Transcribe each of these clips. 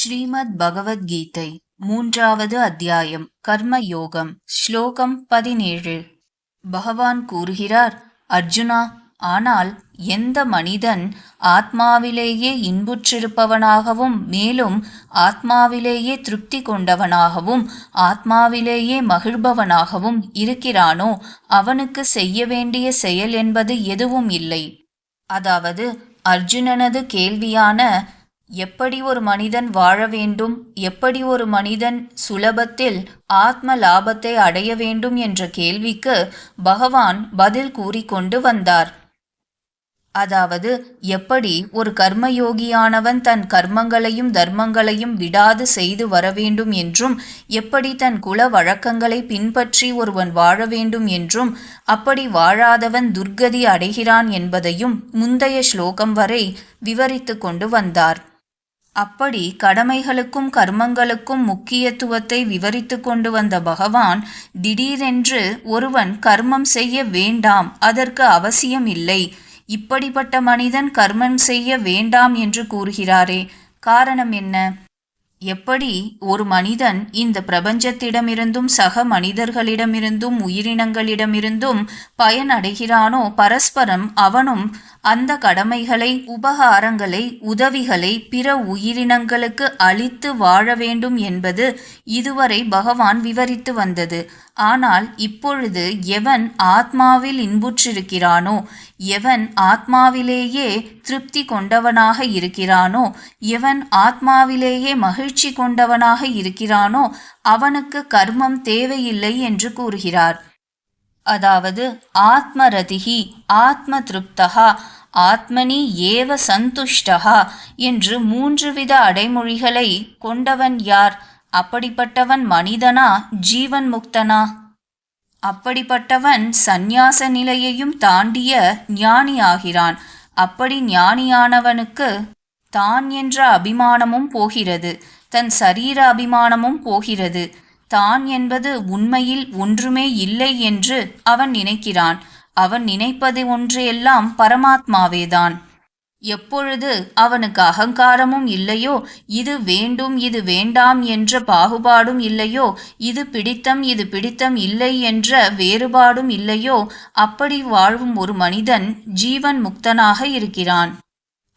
ஸ்ரீமத் பகவத்கீதை மூன்றாவது அத்தியாயம் கர்ம யோகம் ஸ்லோகம் பதினேழு. பகவான் கூறுகிறார் அர்ஜுனா ஆனால் எந்த மனிதன் ஆத்மாவிலேயே இன்புற்றிருப்பவனாகவும் மேலும் ஆத்மாவிலேயே திருப்தி கொண்டவனாகவும் ஆத்மாவிலேயே மகிழ்பவனாகவும் இருக்கிறானோ அவனுக்கு செய்ய வேண்டிய செயல் என்பது எதுவும் இல்லை. அதாவது அர்ஜுனனது கேள்வியான எப்படி ஒரு மனிதன் வாழ வேண்டும்? எப்படி ஒரு மனிதன் சுலபத்தில் ஆத்ம லாபத்தை அடைய வேண்டும் என்ற கேள்விக்கு பகவான் பதில் கூறிக்கொண்டு வந்தார். அதாவது எப்படி ஒரு கர்மயோகியானவன் தன் கர்மங்களையும் தர்மங்களையும் விடாது செய்து வர வேண்டும் என்றும் எப்படி தன் குல வழக்கங்களை பின்பற்றி ஒருவன் வாழ வேண்டும் என்றும் அப்படி வாழாதவன் துர்கதி அடைகிறான் என்பதையும் முந்தைய ஸ்லோகம் வரை விவரித்து கொண்டு வந்தார். அப்படி கடமைகளுக்கும் கர்மங்களுக்கும் முக்கியத்துவத்தை விவரித்து கொண்டு வந்த பகவான் திடீரென்று ஒருவன் கர்மம் செய்ய வேண்டாம் அதற்கு அவசியம் இல்லை. இப்படிப்பட்ட மனிதன் கர்மம் செய்ய வேண்டாம் என்று கூறுகிறாரே. காரணம் என்ன? எப்படி ஒரு மனிதன் இந்த பிரபஞ்சத்திடமிருந்தும் சக மனிதர்களிடமிருந்தும் உயிரினங்களிடமிருந்தும் பயனடைகிறானோ பரஸ்பரம் அவனும் அந்த கடமைகளை உபகாரங்களை உதவிகளை பிற உயிரினங்களுக்கு அளித்து வாழ வேண்டும் என்பது இதுவரை பகவான் விவரித்து வந்தது. ஆனால் இப்பொழுது எவன் ஆத்மாவில் இன்புற்றிருக்கிறானோ எவன் ஆத்மாவிலேயே திருப்தி கொண்டவனாக இருக்கிறானோ எவன் ஆத்மாவிலேயே மகிழ்ச்சி கொண்டவனாக இருக்கிறானோ அவனுக்கு கர்மம் தேவையில்லை என்று கூறுகிறார். அதாவது ஆத்மரதிகி ஆத்ம திருப்தகா ஆத்மனி ஏவ சந்துஷ்டகா என்று மூன்று வித அடைமொழிகளை கொண்டவன் யார்? அப்படிப்பட்டவன் மனிதனா ஜீவன் முக்தனா? அப்படிப்பட்டவன் சந்நியாச நிலையையும் தாண்டிய ஞானி ஆகிறான் அப்படி ஞானியானவனுக்கு தான் என்ற அபிமானமும் போகிறது. தன் சரீர அபிமானமும் போகிறது. தான் என்பது உண்மையில் ஒன்றுமே இல்லை என்று அவன் நினைக்கிறான். அவன் நினைப்பது ஒன்றையெல்லாம் பரமாத்மாவேதான். எப்பொழுது அவனுக்கு அகங்காரமும் இல்லையோ இது வேண்டும் இது வேண்டாம் என்ற பாகுபாடும் இல்லையோ இது பிடித்தம் இது பிடித்தம் இல்லை என்ற வேறுபாடும் இல்லையோ அப்படி வாழும் ஒரு மனிதன் ஜீவன் முக்தனாக இருக்கிறான்.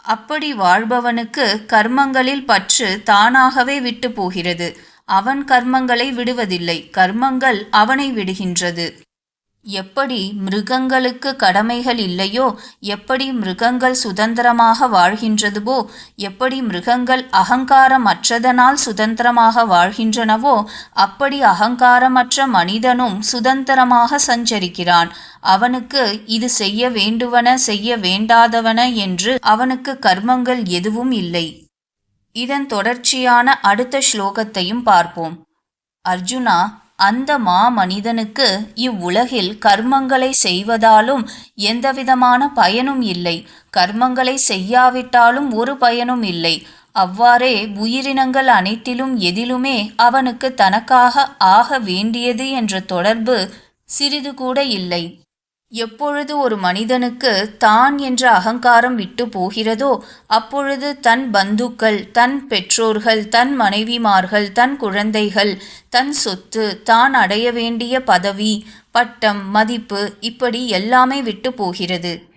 அப்படி வாழ்பவனுக்கு கர்மங்களில் பற்று தானாகவே விட்டு போகிறது. அவன் கர்மங்களை விடுவதில்லை. கர்மங்கள் அவனை விடுகின்றது. எப்படி மிருகங்களுக்கு கடமைகள் இல்லையோ எப்படி மிருகங்கள் சுதந்திரமாக வாழ்கின்றதுவோ எப்படி மிருகங்கள் அகங்காரமற்றதனால் சுதந்திரமாக வாழ்கின்றனவோ அப்படி அகங்காரமற்ற மனிதனும் சுதந்திரமாக சஞ்சரிக்கிறான். அவனுக்கு இது செய்ய வேண்டுவன செய்ய வேண்டாதவன என்று அவனுக்கு கர்மங்கள் எதுவும் இல்லை. இதன் தொடர்ச்சியான அடுத்த ஸ்லோகத்தையும் பார்ப்போம். அர்ஜுனா அந்த மா மனிதனுக்கு இவ்வுலகில் கர்மங்களை செய்வதாலும் எந்தவிதமான பயனும் இல்லை. கர்மங்களை செய்யாவிட்டாலும் ஒரு பயனும் இல்லை. அவ்வாறே உயிரினங்கள் அனைத்திலும் எதிலுமே அவனுக்கு தனக்காக ஆக வேண்டியது என்ற தொடர்பு சிறிது கூட இல்லை. எப்பொழுது ஒரு மனிதனுக்கு தான் என்ற அகங்காரம் விட்டு போகிறதோ அப்பொழுது தன் பந்துக்கள் தன் பெற்றோர்கள் தன் மனைவிமார்கள் தன் குழந்தைகள் தன் சொத்து தான் அடைய வேண்டிய பதவி பட்டம் மதிப்பு இப்படி எல்லாமே விட்டு போகிறது.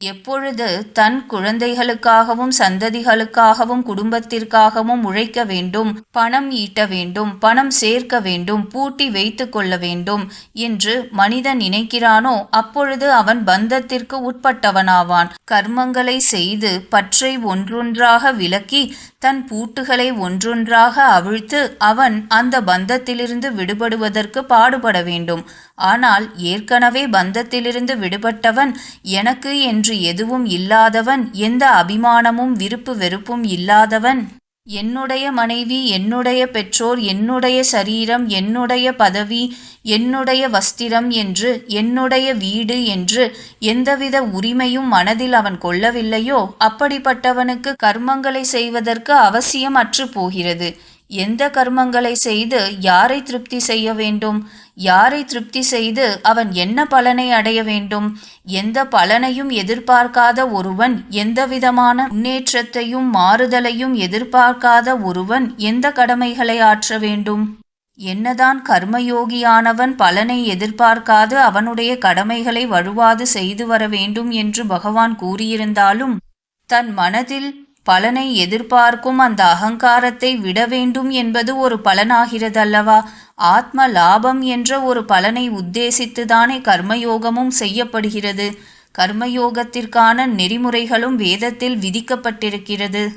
எப்பொழுது தன் குழந்தைகளுக்காகவும் சந்ததிகளுக்காகவும் குடும்பத்திற்காகவும் உழைக்க வேண்டும் பணம் ஈட்ட வேண்டும் பணம் சேர்க்க வேண்டும் பூட்டி வைத்து கொள்ள வேண்டும் என்று மனிதன் நினைக்கிறானோ அப்பொழுது அவன் பந்தத்திற்கு உட்பட்டவனாவான். கர்மங்களை செய்து பற்றை ஒன்றொன்றாக விலக்கி தன் பூட்டுகளை ஒன்றொன்றாக அவிழ்த்து அவன் அந்த பந்தத்திலிருந்து விடுபடுவதற்கு பாடுபட வேண்டும். ஆனால் ஏற்கனவே பந்தத்திலிருந்து விடுபட்டவன் எனக்கு என்று எதுவும் இல்லாதவன் எந்த அபிமானமும் விருப்பு வெறுப்பும் இல்லாதவன். என்னுடைய மனைவி என்னுடைய பெற்றோர் என்னுடைய சரீரம் என்னுடைய பதவி என்னுடைய வஸ்திரம் என்று என்னுடைய வீடு என்று எந்தவித உரிமையும் மனதில் அவன் கொள்ளவில்லையோ? அப்படிப்பட்டவனுக்கு கர்மங்களை செய்வதற்கு அவசியம் அற்று போகிறது. எந்த கர்மங்களை செய்து யாரை திருப்தி செய்ய வேண்டும்? யாரை திருப்தி செய்து அவன் என்ன பலனை அடைய வேண்டும்? எந்த பலனையும் எதிர்பார்க்காத ஒருவன் எந்தவிதமான முன்னேற்றத்தையும் மாறுதலையும் எதிர்பார்க்காத ஒருவன் எந்த கடமைகளை ஆற்ற வேண்டும்? என்னதான் கர்மயோகியானவன் பலனை எதிர்பார்க்காது அவனுடைய கடமைகளை வழுவாது செய்து வர வேண்டும் என்று பகவான் கூறியிருந்தாலும் தன் மனதில் பலனை எதிர்பார்க்கும் அந்த அகங்காரத்தை விட வேண்டும் என்பது ஒரு பலனாகிறதல்லவா? ஆத்ம லாபம் என்ற ஒரு பலனை உத்தேசித்துதானே கர்மயோகமும் செய்யப்படுகிறது. கர்மயோகத்திற்கான நெறிமுறைகளும் வேதத்தில் விதிக்கப்பட்டிருக்கிறது.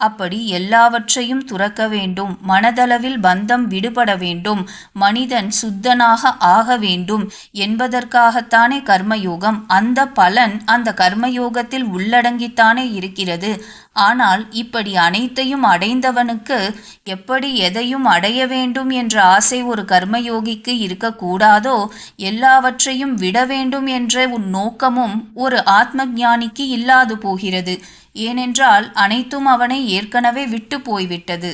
அப்படி எல்லாவற்றையும் துறக்க வேண்டும். மனதளவில் பந்தம் விடுபட வேண்டும். மனிதன் சுத்தனாக ஆக வேண்டும் என்பதற்காகத்தானே கர்மயோகம். அந்த பலன் அந்த கர்மயோகத்தில் உள்ளடங்கித்தானே இருக்கிறது. ஆனால் இப்படி அனைத்தையும் அடைந்தவனுக்கு எப்படி எதையும் அடைய வேண்டும் என்ற ஆசை ஒரு கர்மயோகிக்கு இருக்கக்கூடாதோ? எல்லாவற்றையும் விட வேண்டும் என்ற உன் நோக்கமும் ஒரு ஆத்ம ஞானிக்கு இல்லாது போகிறது. ஏனென்றால் அனைத்தும் அவனை ஏற்கனவே விட்டு போய்விட்டது.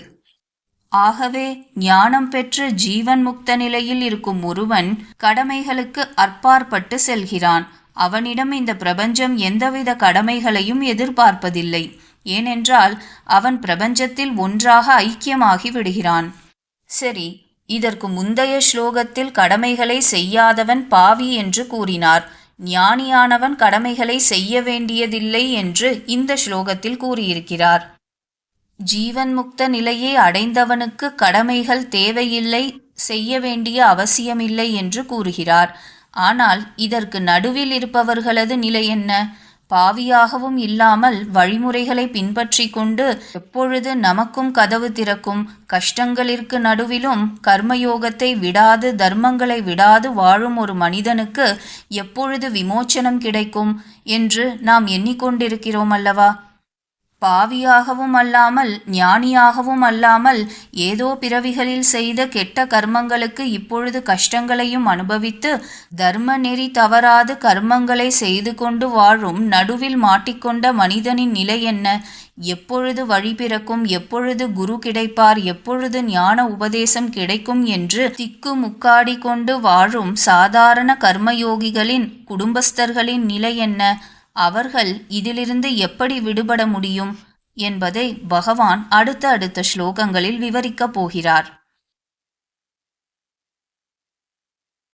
ஆகவே ஞானம் பெற்று ஜீவன் முக்த நிலையில் இருக்கும் ஒருவன் கடமைகளுக்கு அற்பாற்பட்டு செல்கிறான். அவனிடம் இந்த பிரபஞ்சம் எந்தவித கடமைகளையும் எதிர்பார்ப்பதில்லை. ஏனென்றால் அவன் பிரபஞ்சத்தில் ஒன்றாக ஐக்கியமாகி விடுகிறான். சரி இதற்கு முந்தைய ஸ்லோகத்தில் கடமைகளை செய்யாதவன் பாவி என்று கூறினார். ஞானியானவன் கடமைகளை செய்ய வேண்டியதில்லை என்று இந்த ஸ்லோகத்தில் கூறியிருக்கிறார். ஜீவன் முக்த நிலையை அடைந்தவனுக்கு கடமைகள் தேவையில்லை செய்ய வேண்டிய அவசியமில்லை என்று கூறுகிறார். ஆனால் இதற்கு நடுவில் இருப்பவர்களது நிலை என்ன? பாவியாகவும் இல்லாமல் வழிமுறைகளை பின்பற்றி கொண்டு எப்பொழுது நமக்கும் கதவு திறக்கும்? கஷ்டங்களிற்கு நடுவிலும் கர்மயோகத்தை விடாது தர்மங்களை விடாது வாழும் ஒரு மனிதனுக்கு எப்பொழுது விமோச்சனம் கிடைக்கும்? என்று நாம் எண்ணிக்கொண்டிருக்கிறோம் அல்லவா? பாவியாகவும் அல்லாமல் ஞானியாகவும் அல்லாமல் ஏதோ பிறவிகளில் செய்த கெட்ட கர்மங்களுக்கு இப்பொழுது கஷ்டங்களையும் அனுபவித்து தர்ம நெறி தவறாது கர்மங்களை செய்து கொண்டு வாழும் நடுவில் மாட்டிக்கொண்ட மனிதனின் நிலை என்ன? எப்பொழுது வழி பிறக்கும்? எப்பொழுது குரு கிடைப்பார்? எப்பொழுது ஞான உபதேசம் கிடைக்கும் என்று திக்கு முக்காடி கொண்டு வாழும் சாதாரண கர்மயோகிகளின் குடும்பஸ்தர்களின் நிலை என்ன? அவர்கள் இதிலிருந்து எப்படி விடுபட முடியும் என்பதை பகவான் அடுத்த அடுத்த ஸ்லோகங்களில் விவரிக்கப் போகிறார்.